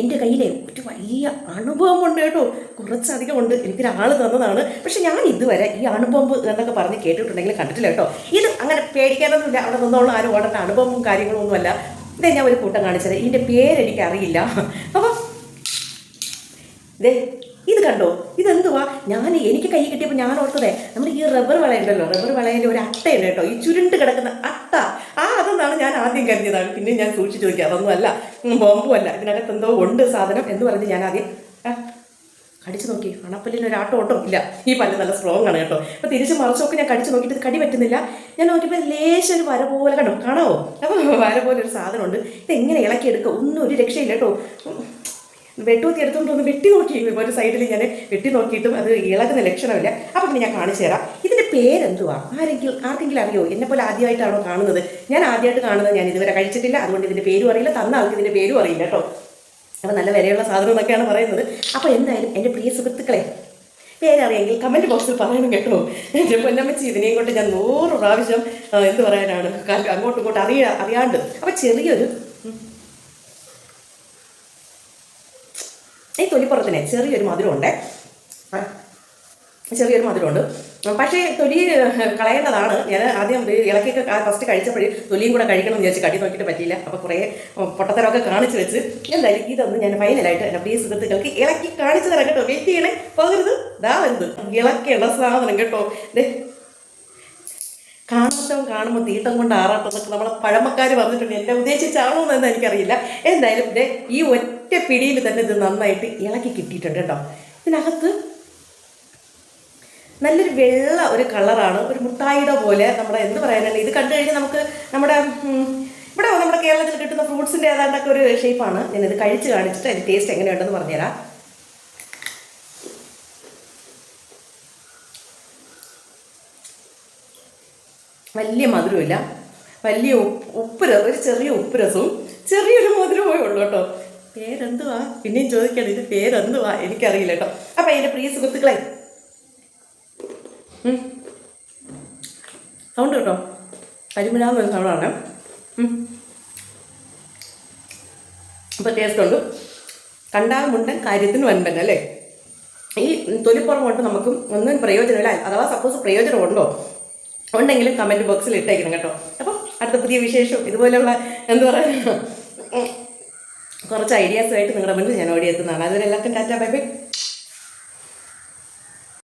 എന്റെ കയ്യിലെ ഒരു വലിയ അണുബോംബുണ്ട് കേട്ടോ. കുറച്ചധികം ഉണ്ട്. എനിക്കൊരാൾ തന്നതാണ്. പക്ഷെ ഞാൻ ഇതുവരെ ഈ അണുബോംബ് എന്നൊക്കെ പറഞ്ഞ് കേട്ടിട്ടുണ്ടെങ്കിൽ കണ്ടിട്ടില്ല കേട്ടോ. ഇത് അങ്ങനെ പേടിക്കാനൊന്നുമില്ല. അവിടെ നിന്നോളം ആരും ഓടേണ്ട. അണുബോംബും കാര്യങ്ങളൊന്നുമല്ല ഇതേ ഞാൻ ഒരു കൂട്ടം കാണിച്ചത് ഇതിന്റെ പേരെനിക്ക് അറിയില്ല ദേ ഇത് കണ്ടോ? ഇതെന്തുവാ? ഞാൻ എനിക്ക് കൈ കിട്ടിയപ്പോൾ ഞാൻ ഓർത്തതേ നമ്മുടെ ഈ റബ്ബർ വളയുണ്ടല്ലോ. റബ്ബർ വളയിൽ ഒരു അട്ടയുണ്ട് കേട്ടോ. ഈ ചുരുണ്ട് കിടക്കുന്ന അട്ട. ആ അതെന്നാണ് ഞാൻ ആദ്യം കരുതിയതാണ്. പിന്നെ ഞാൻ സൂക്ഷിച്ചു നോക്കി. അതൊന്നും അല്ല. ബോംബും അല്ല. ഇതിനകത്ത് എന്തോ ഉണ്ട് സാധനം എന്ന് പറഞ്ഞ് ഞാൻ ആദ്യം കടിച്ചു നോക്കി. അണപ്പല്ലിന് ഒരു ആട്ടം ഓട്ടോ ഇല്ല. ഈ പല്ല് നല്ല സ്ട്രോങ് ആണ് കേട്ടോ. അപ്പോൾ തിരിച്ച് മറിച്ചൊക്കെ ഞാൻ കടിച്ചു നോക്കിയിട്ട് കടി പറ്റുന്നില്ല. ഞാൻ നോക്കിയപ്പോൾ ലേശം ഒരു വര പോലെ കണ്ടോ. കാണാവോ? അപ്പോൾ വര പോലെ ഒരു സാധനം ഉണ്ട് ഇത് എങ്ങനെ ഇളക്കിയെടുക്കുക ഒന്നും ഒരു രക്ഷയില്ല കേട്ടോ. വെട്ടൂത്തി എടുത്തുകൊണ്ട് ഒന്ന് വെട്ടി നോക്കി. ഒരു സൈഡിൽ ഞാൻ വെട്ടി നോക്കിയിട്ടും അത് ഇളകുന്ന ലക്ഷണമില്ല. അപ്പം പിന്നെ ഞാൻ കാണിച്ചു തരാം. ഇതിന്റെ പേരെന്തുവാ? ആരെങ്കിലും ആർക്കെങ്കിലും അറിയോ? എന്നെ പോലെ ആദ്യമായിട്ടാണോ കാണുന്നത്? ഞാൻ ആദ്യമായിട്ട് കാണുന്നത് ഞാൻ ഇതുവരെ കഴിച്ചിട്ടില്ല. അതുകൊണ്ട് ഇതിന്റെ പേരും അറിയില്ല. തന്ന ആൾക്ക് ഇതിന്റെ പേരും അറിയില്ല കേട്ടോ. അപ്പം നല്ല വിലയുള്ള സാധനം എന്നൊക്കെയാണ് പറയുന്നത്. അപ്പോൾ എന്തായാലും എന്റെ പ്രിയ സുഹൃത്തുക്കളെ പേരറിയെങ്കിൽ കമന്റ് ബോക്സിൽ പറയണം കേട്ടോ. എന്റെ പൊന്നമ്മച്ചി ഇതിനെയും കൊണ്ട് ഞാൻ നൂറ് പ്രാവശ്യം എന്ത് പറയാനാണ് അങ്ങോട്ടും ഇങ്ങോട്ടും അറിയാ അറിയാണ്ട്. അപ്പോൾ ചെറിയൊരു ഈ തൊലിപ്പുറത്തിന് ചെറിയൊരു മധുരമുണ്ട്. ചെറിയൊരു മധുരമുണ്ട്. പക്ഷേ തൊലി കളയേണ്ടതാണ്. ഞാൻ ആദ്യം ഇളക്കിയൊക്കെ ഫസ്റ്റ് കഴിച്ചപ്പോഴേ തൊലിയും കൂടെ കഴിക്കണം എന്ന് വിചാരിച്ച് കടി നോക്കിയിട്ട് പറ്റിയില്ല. അപ്പോൾ കുറേ പൊട്ടത്തരമൊക്കെ കാണിച്ച് വെച്ച് എന്തായാലും ഇതൊന്ന് ഞാൻ ഫൈനലായിട്ട് എന്റെ പ്രിയ സുഹൃത്തുക്കൾക്ക് ഇളക്കി കാണിച്ചു തരാം കേട്ടോ. വെയിറ്റ് ചെയ്യണേ. പോകരുത്. ദാ എന്ത്? ഇളക്കേണ്ട സാധനം കേട്ടോ. കാണാത്തവൻ കാണുമ്പോൾ തീട്ടം കൊണ്ട് ആറാട്ടെന്നൊക്കെ നമ്മളെ പഴമക്കാർ പറഞ്ഞിട്ടുണ്ട്. എന്നെ ഉദ്ദേശിച്ചാണോ എന്ന് എനിക്കറിയില്ല. എന്തായാലും ഈ ഒറ്റ പിടിയിൽ തന്നെ ഇത് നന്നായിട്ട് ഇളക്കി കിട്ടിയിട്ടുണ്ട് കേട്ടോ. ഇതിനകത്ത് നല്ലൊരു വെള്ള ഒരു കളറാണ്. ഒരു മുട്ടായിട പോലെ നമ്മുടെ എന്ത് പറയാനാണ്? ഇത് കണ്ടു കഴിഞ്ഞാൽ നമുക്ക് നമ്മുടെ ഇവിടെ നമ്മുടെ കേരളത്തിൽ കിട്ടുന്ന ഫ്രൂട്ട്സിന്റെ ഏതാണ്ടൊക്കെ ഒരു ഷേപ്പാണ്. ഞാനിത് കഴിച്ച് കാണിച്ചിട്ട് അതിന്റെ ടേസ്റ്റ് എങ്ങനെയുണ്ടെന്ന് പറഞ്ഞുതരാം. വലിയ മധുരമില്ല വലിയ ഉപ്പ് ഒരു ചെറിയ ഉപ്പ് രസവും ചെറിയൊരു മധുരമേ ഉള്ളൂ കേട്ടോ. പേരെന്തുവാ? പിന്നെയും ചോദിക്കണം ഇത് പേരെന്തുവാ? എനിക്കറിയില്ല കേട്ടോ. അപ്പം എന്റെ പ്രിയ സുഹൃത്തുക്കളെ. സൗണ്ട് കേട്ടോ? കരിമിഴാന്നൊരു സൗണ്ടാണ് അപ്പോൾ ടേസ്റ്റ് ഉണ്ട്. കണ്ടാൽ കാര്യത്തിന് വൻപൻ അല്ലേ? ഈ തൊലിപ്പുറം കൊണ്ട് നമുക്ക് ഒന്നും പ്രയോജനമില്ല. അഥവാ സപ്പോസ് പ്രയോജനം ഉണ്ടോ? ഉണ്ടെങ്കിലും കമന്റ് ബോക്സിൽ ഇട്ടേക്കണം കേട്ടോ. അപ്പം അടുത്ത പുതിയ വിശേഷം. ഇതുപോലെയുള്ള എന്താ പറയുക കുറച്ച് ഐഡിയാസുമായിട്ട് നിങ്ങളുടെ മുന്നിൽ ഞാൻ ഓടി എത്തുന്നതാണ്. അതുവരെ എല്ലാവർക്കും ടാറ്റാ ബൈ ബൈ.